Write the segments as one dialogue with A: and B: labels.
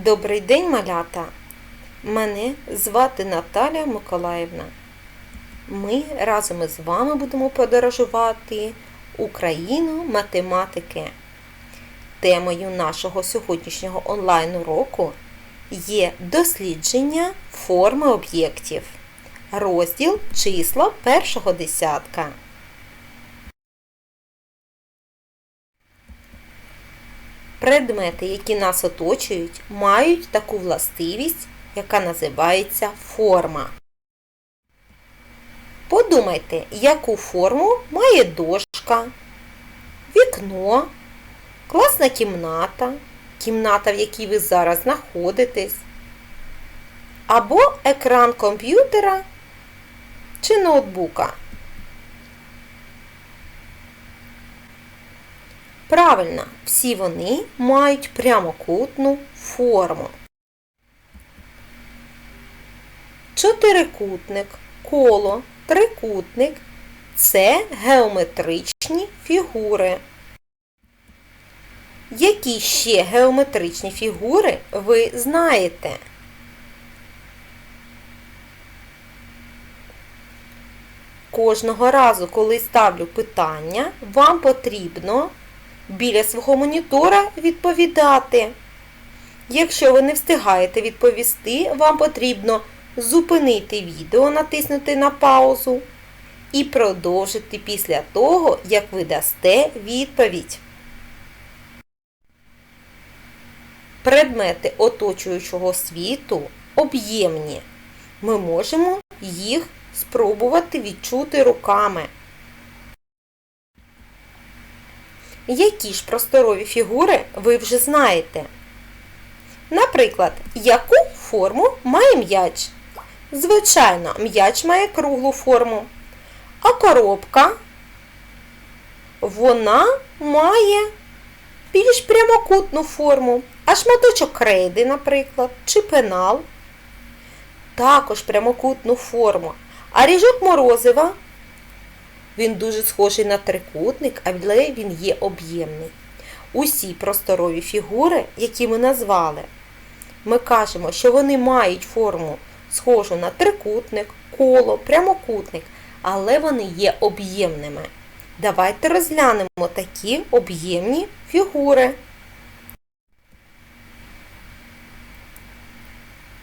A: Добрий день, малята! Мене звати Наталя Миколаївна. Ми разом із вами будемо подорожувати Україну математики. Темою нашого сьогоднішнього онлайн-уроку є дослідження форми об'єктів. Розділ числа першого десятка. Предмети, які нас оточують, мають таку властивість, яка називається форма. Подумайте, яку форму має дошка, вікно, класна кімната, кімната, в якій ви зараз знаходитесь, або екран комп'ютера чи ноутбука. Правильно, всі вони мають прямокутну форму. Чотирикутник, коло, трикутник це геометричні фігури. Які ще геометричні фігури ви знаєте? Кожного разу, коли ставлю питання, вам потрібно біля свого монітора відповідати. Якщо ви не встигаєте відповісти, вам потрібно зупинити відео, натиснути на паузу і продовжити після того, як ви дасте відповідь. Предмети оточуючого світу об'ємні. Ми можемо їх спробувати відчути руками. Які ж просторові фігури ви вже знаєте? Наприклад, яку форму має м'яч? Звичайно, м'яч має круглу форму. А коробка вона має більш прямокутну форму. А шматочок крейди, наприклад, чи пенал також прямокутну форму. А ріжок морозива він дуже схожий на трикутник, але він є об'ємний. Усі просторові фігури, які ми назвали, ми кажемо, що вони мають форму схожу на трикутник, коло, прямокутник, але вони є об'ємними. Давайте розглянемо такі об'ємні фігури.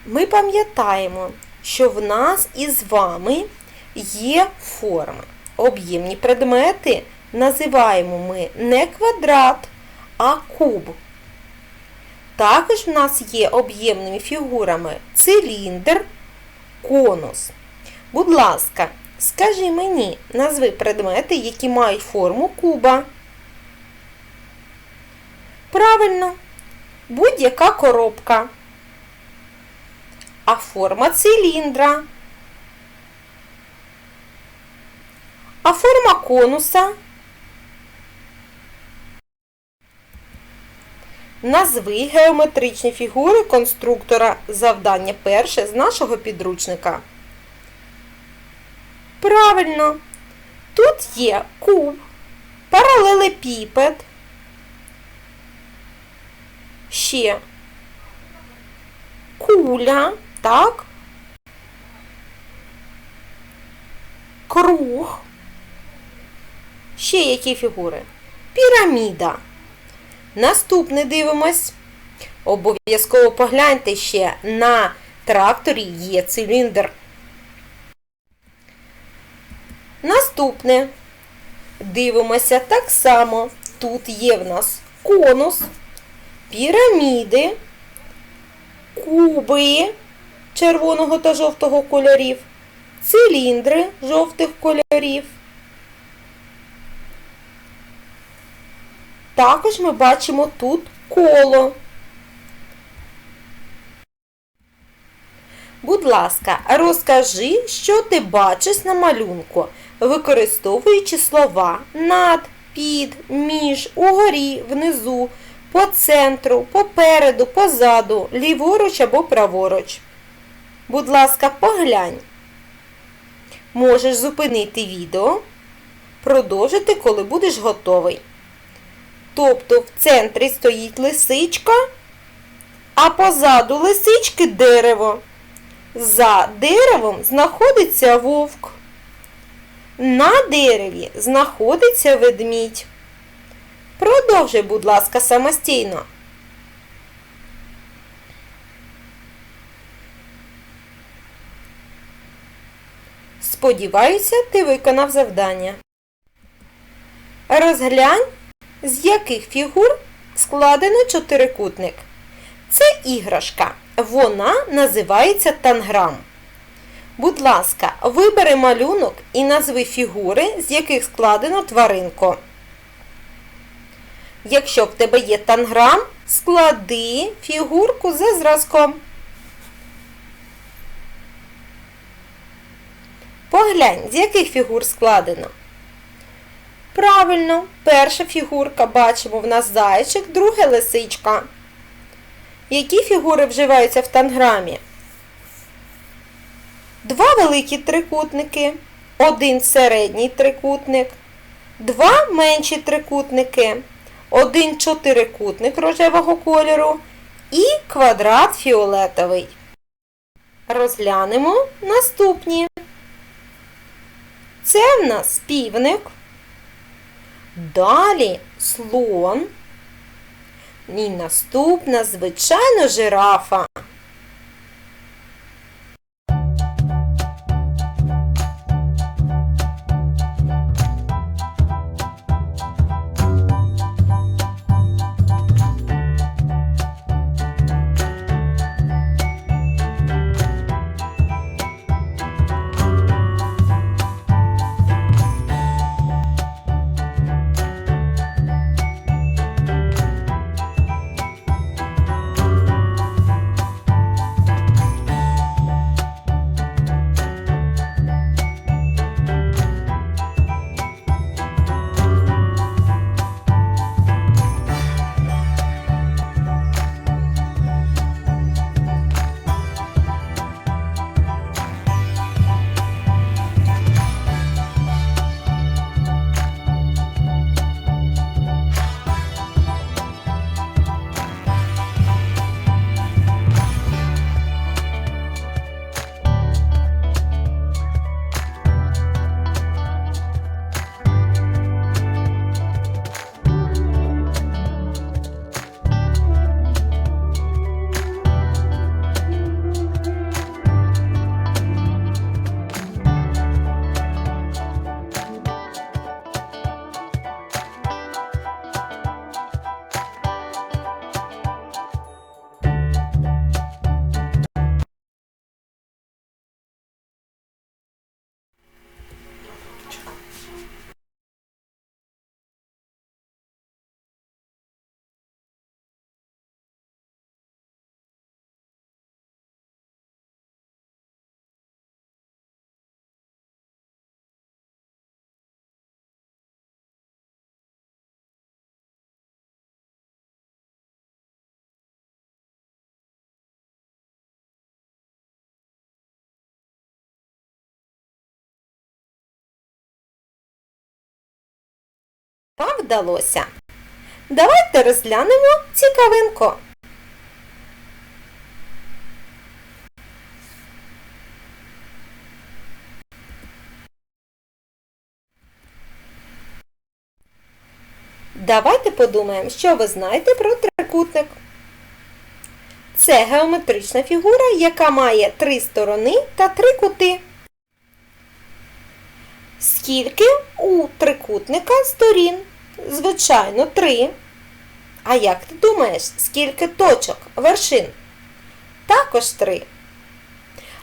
A: Ми пам'ятаємо, що в нас із вами є форми. Об'ємні предмети називаємо ми не квадрат, а куб. Також в нас є об'ємними фігурами циліндр, конус. Будь ласка, скажи мені, назви предмети, які мають форму куба. Правильно, будь-яка коробка. А форма циліндра. Форма конуса. Назви геометричні фігури конструктора завдання перше з нашого підручника. Правильно. Тут є куб, паралелепіпед. Ще куля, так? Круг. Ще які фігури? Піраміда. Наступне дивимось. Обов'язково погляньте ще на тракторі є циліндр. Наступне. Дивимося так само. Тут є в нас конус, піраміди, куби червоного та жовтого кольорів, циліндри жовтих кольорів. Також ми бачимо тут коло. Будь ласка, розкажи, що ти бачиш на малюнку, використовуючи слова над, під, між, угорі, внизу, по центру, попереду, позаду, ліворуч або праворуч. Будь ласка, поглянь. Можеш зупинити відео, продовжити, коли будеш готовий. Тобто в центрі стоїть лисичка, а позаду лисички дерево. За деревом знаходиться вовк. На дереві знаходиться ведмідь. Продовжуй, будь ласка, самостійно. Сподіваюся, ти виконав завдання. Розглянь, з яких фігур складено чотирикутник. Це іграшка. Вона називається танграм. Будь ласка, вибери малюнок і назви фігури, з яких складено тваринку. Якщо в тебе є танграм, склади фігурку за зразком. Поглянь, з яких фігур складено. Правильно, перша фігурка бачимо в нас зайчик, друге лисичка. Які фігури вживаються в танграмі? Два великі трикутники, один середній трикутник, два менші трикутники, один чотирикутник рожевого кольору і квадрат фіолетовий. Розглянемо наступні. Це в нас півник. Далі слон. І наступна, звичайно, жирафа. Вам вдалося. Давайте розглянемо цікавинку. Давайте подумаємо, що ви знаєте про трикутник. Це геометрична фігура, яка має три сторони та три кути. Скільки у трикутника сторін? Звичайно, три. А як ти думаєш, скільки точок, вершин? Також три.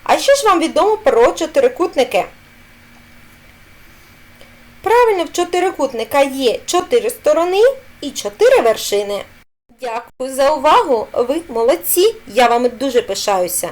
A: А що ж вам відомо про чотирикутники? Правильно, в чотирикутника є чотири сторони і чотири вершини. Дякую за увагу! Ви молодці! Я вами дуже пишаюся!